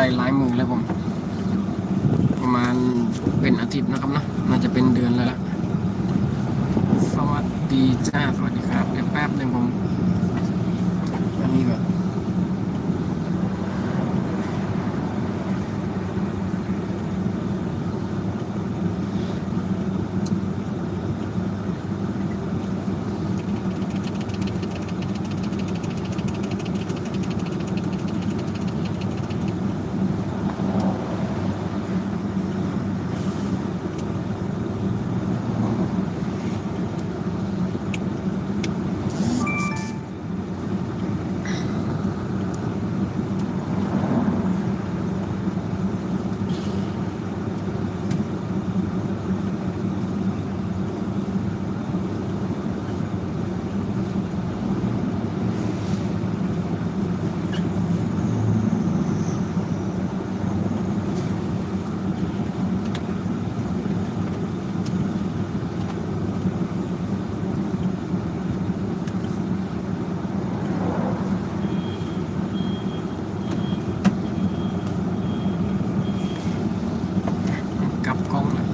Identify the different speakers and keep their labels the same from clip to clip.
Speaker 1: ไล่หลายมือแล้วผม ประมาณเป็นอาทิตย์นะครับเนาะน่าจะเป็นเดือนแล้วล่ะ สวัสดีจ้า สวัสดีครับเดี๋ยวแป๊บหนึ่งผม อันนี้ก่อน กลับกล้องเลย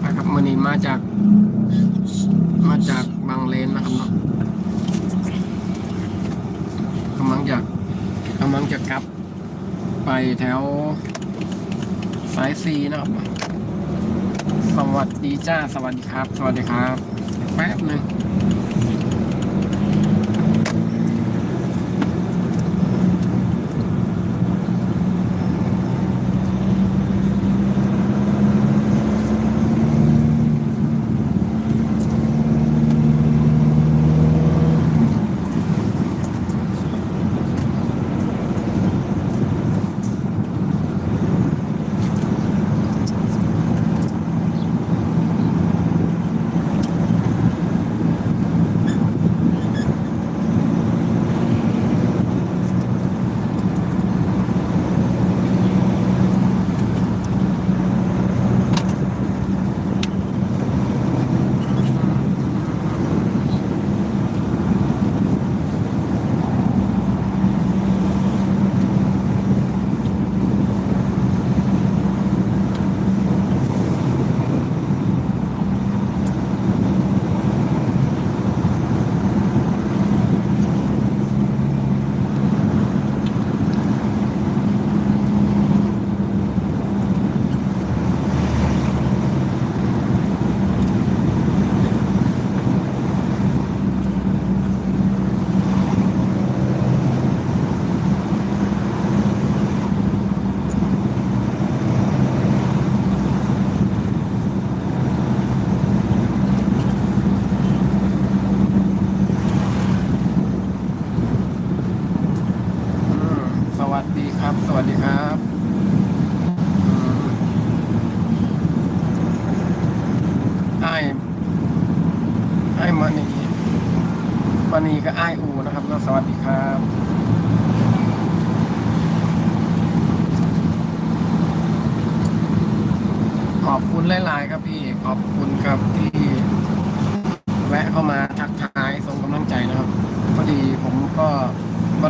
Speaker 1: ไปครับมือนี้มาจาก มาจากบางเล นนะครับเนาะกำลังจะกำลังจะกลับ ไปแถวสายซีนะครับ สวัสดีจ้า สวัสดีครับ สวัสดีครับ แป๊บหนึ่ง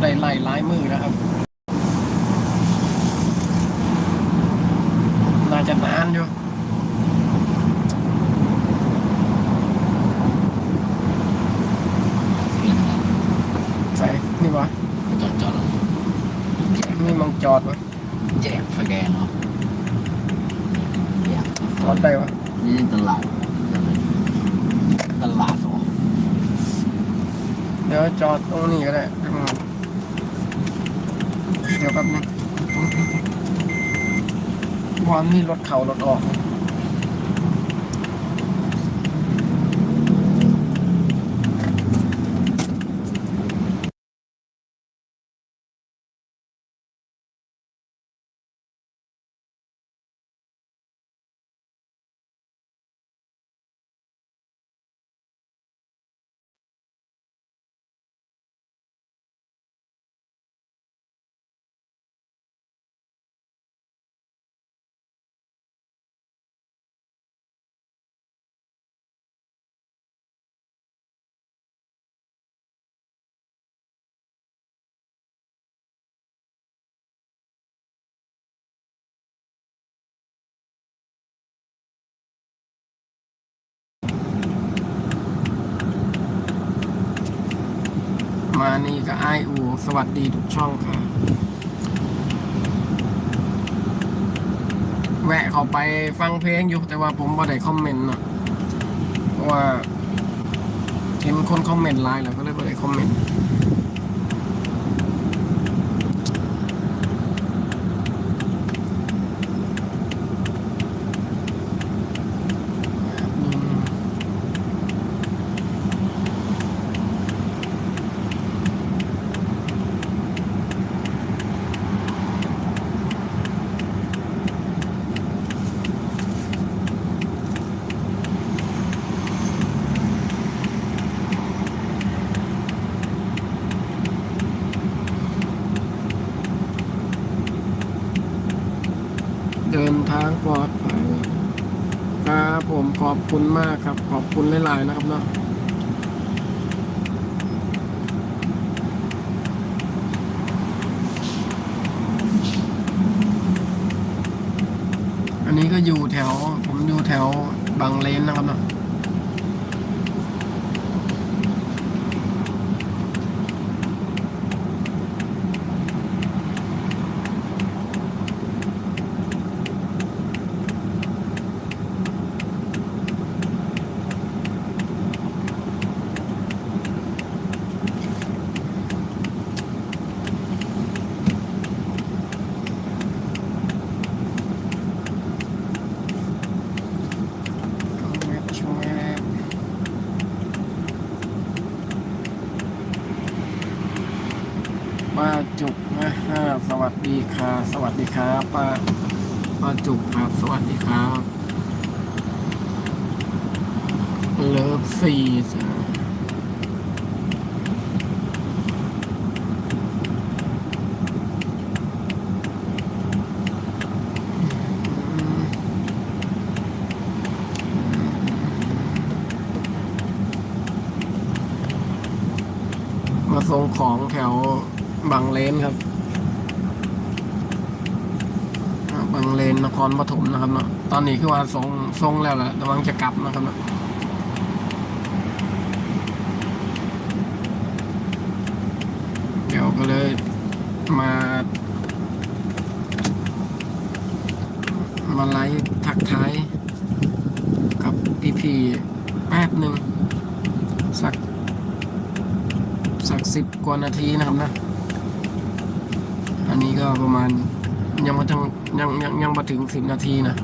Speaker 1: ได้ไล่ไล่มือนะครับ น่าจะนานอยู่ใส่นี่วะ
Speaker 2: จอดจอดแจก
Speaker 1: นี่มังจอดวะ
Speaker 2: แจกสแกนเนาะเนี่ย
Speaker 1: จอดได้วะ
Speaker 2: นี่ตลาดตลาดเหรอ
Speaker 1: เดี๋ยวจอดตรงนี้ก็ได้อืม เดี๋ยวแป๊บนึงความนี่รถเข่ารถออก มานี่ก็ไออู สวัสดีทุกช่องค่ะ แวะเข้าไปฟังเพลงอยู่แต่ว่าผมบ่ได้คอมเมนต์เนาะเพราะว่าเห็นคนคอมเมนต์ไลน์แล้วก็เลยบ่ได้คอมเมนต์อืม เดินทางปลอดภัยครับผมข อบคุณมากครับ ขอบคุณหลายๆนะครับเนาะอันนี้ก็อยู่แถว ผมอยู่แถวบางเลนนะครับเนาะแวบชวบป้าจุกนะฮะสวัสดีค่ะ สวัสดีครับป้าป้าจุกครับ สวัสดีครับเลิฟสี่จ้ะอืมมาส่งของแถวบางเลนครับอ่าบางเล นครปฐมนะครับเนาะตอนนี้คือว่าส่งส่งแล้วแหละกำลังจะกลับนะครับเนาะเดี๋ยวก็เลยมา มาไลฟ์ทักทายกับพี่ๆแป๊บหนึ่งสัก สักสิบกว่านาทีนะครับนะ อันนี้ก็ประมาณยังไมาถึง ยังยังยังมาถึงสิบนาทีนะ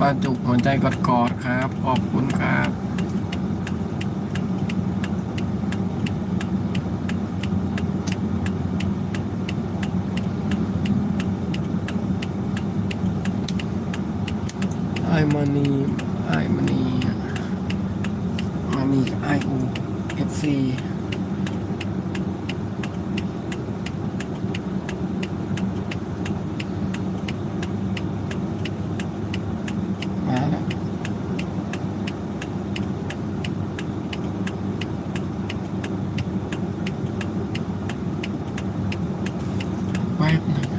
Speaker 1: ป้าจุกหัวใจกอดกอดครับ ขอบคุณครับไอมานีไอมานีมานีไออูเอฟซีมาแล้วแวบหนึง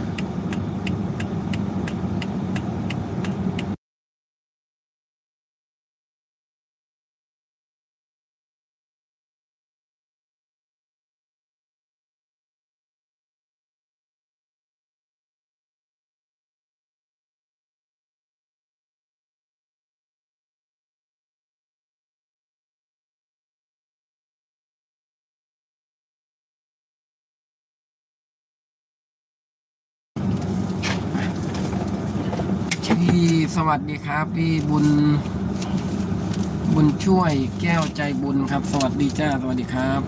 Speaker 1: พี่ สวัสดีครับ พี่บุญ บุญช่วยแก้วใจบุญครับ สวัสดีจ้าสวัสดีครับ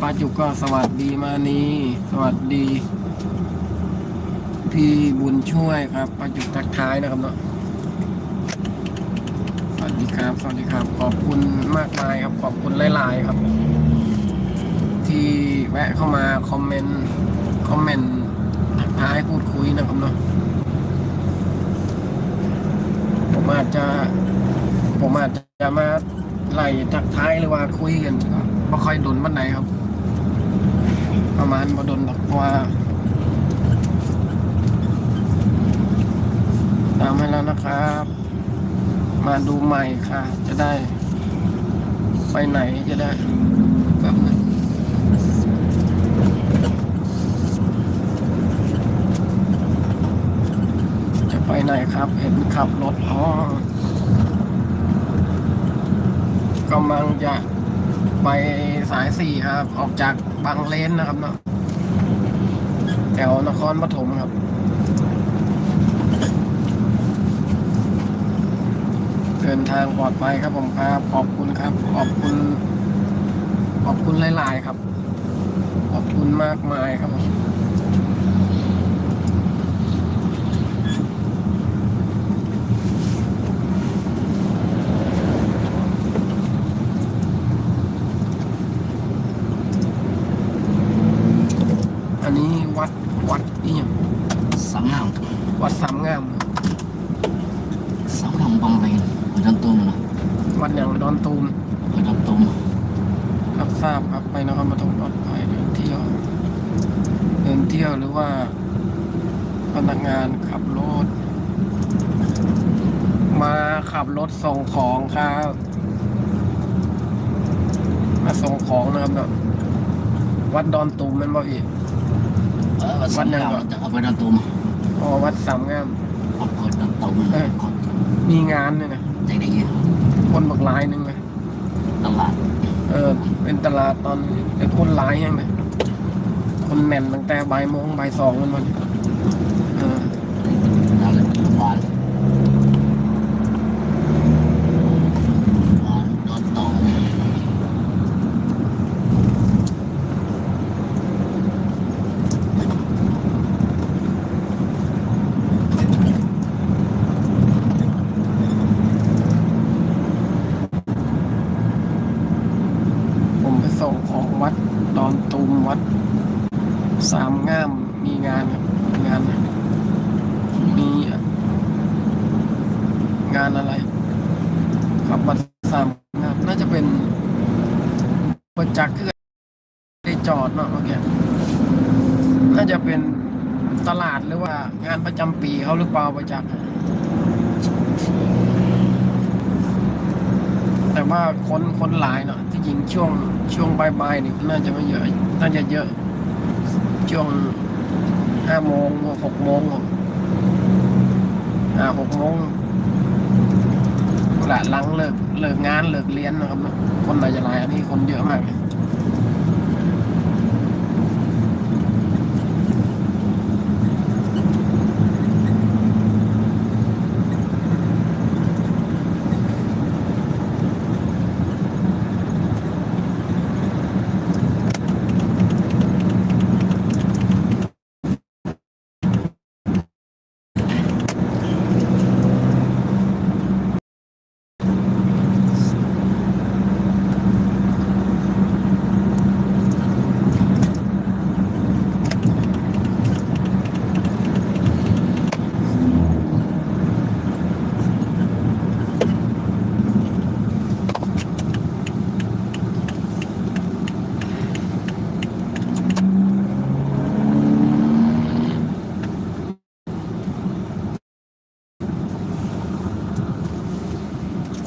Speaker 1: ป้าจุกก็สวัสดีมานีสวัสดี พี่บุญช่วยครับป้าจุกทักท้ายนะครับเนาะสวัสดีครับ สวัสดีครับ ขอบคุณมากมายครับ ขอบคุณหลายๆครับ ที่แวะเข้ามาคอมเมนต์คอมเมนต์ทักท้ายพูดคุยนะครับเนาะ ผมอาจจะ ผมอาจจะมาไล่ทักท้ายหรือว่าคุยกันก็ไม่ค่อยดนบันไหนครับ ประมาณมาดนหรอกเพราะว่าตามให้แล้วนะครับ มาดูใหม่ค่ะ จะได้ ไปไหนจะได้แบบนึง ไปไหนครับ เห็นขับรถอ๋อกำลังจะไปสายสี่ครับ ออกจากบางเลนนะครับเนาะแถวนครปฐมครับเดินทางปลอดภัยครับผมครับขอบคุณครับ ขอบคุณ ขอบคุณหลาย ๆ ครับ ขอบคุณมากมายครับผมอันนี้วัดวัดนี่ยัง
Speaker 2: สามงาม
Speaker 1: วัดสามงาม
Speaker 2: สามงามบางเลนไปดันตุ้มนะ
Speaker 1: วัดอย่างดอนตูม
Speaker 2: ไปดันตุ้ม
Speaker 1: รับทราบครับไปนครปฐมปลอดภัยเดินเที่ยว เดินเที่ยวหรือว่าพนักงานขับรถ มาขับรถส่งของครับ มาส่งของนะครับแบบวัดดอนตูมแมันบ่อีก
Speaker 2: เออสามงามจะเอาไปดันตุ้ม
Speaker 1: อ๋อวัดสามงาม
Speaker 2: เอาไปดันตุ้มนะก่อน
Speaker 1: มีงานเนี่ยนะ
Speaker 2: ใจได้ยิน
Speaker 1: คนบักหลายหนึงเลย
Speaker 2: ตลาด
Speaker 1: เออ เป็นตลาดตอนไอ้คนหลายยังไงคนแน่นตั้งแต่บ่ายโมงบ่ายสองมันมันเออ
Speaker 2: ตลาดวานวานดันตุ้ม
Speaker 1: ผมไปส่งของวัดดอนตูมวัด สามง่ามมีงานครับงานมีงานอะไร ครับวัดสามงามน่าจะเป็นประจักษ์คือได้จอดเนาะเมื่อกี้น่าจะเป็นตลาดหรือว่านประจำปีเขาหรือเปล่าประจักษ์แต่ว่าคนคนหลายเนาะที่จริงช่วงช่วงบ่ายๆนี่น่าจะไม่เยอะน่าจะเยอะ ช่วงห้าโมงหกโมงห้าหกโมงละหลังเลิกเลิกงานเลิกเรียนนะครับคนน่าจะหลายอันนี้คนเยอะมากเลย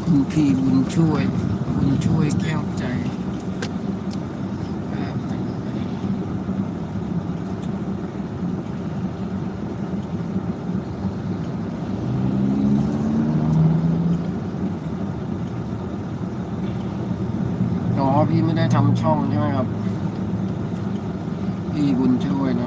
Speaker 1: คุณพี่บุญ ช่วยบุญช่วยแก้วใจครับอ๋อพี่ไม่ได้ทำช่องใช่ไหมครับ พี่บุญช่วยนะ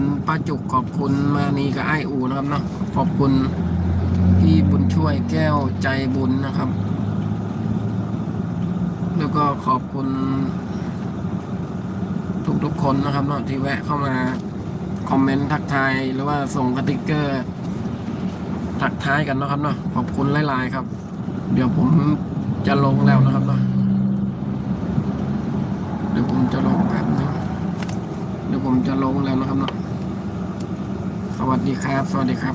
Speaker 1: คุณป้าจุกขอบคุณมานีกับไออูนะครับเนาะขอบคุณพี่บุญช่วยแก้วใจบุญนะครับ แล้วก็ขอบคุณ ทุกๆคนนะครับเนาะที่แวะเข้ามาคอมเมนต์ทักทายหรือว่าส่งสติกเกอร์ ทักทายกันนะครับเนาะขอบคุณหลายๆครับ เดี๋ยวผมจะลงแล้วนะครับเนาะเดี๋ยวผมจะลงแป๊บนึงเดี๋ยวผมจะลงแล้วนะครับเนาะ สวัสดีครับ สวัสดีครับ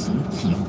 Speaker 2: สีเขียว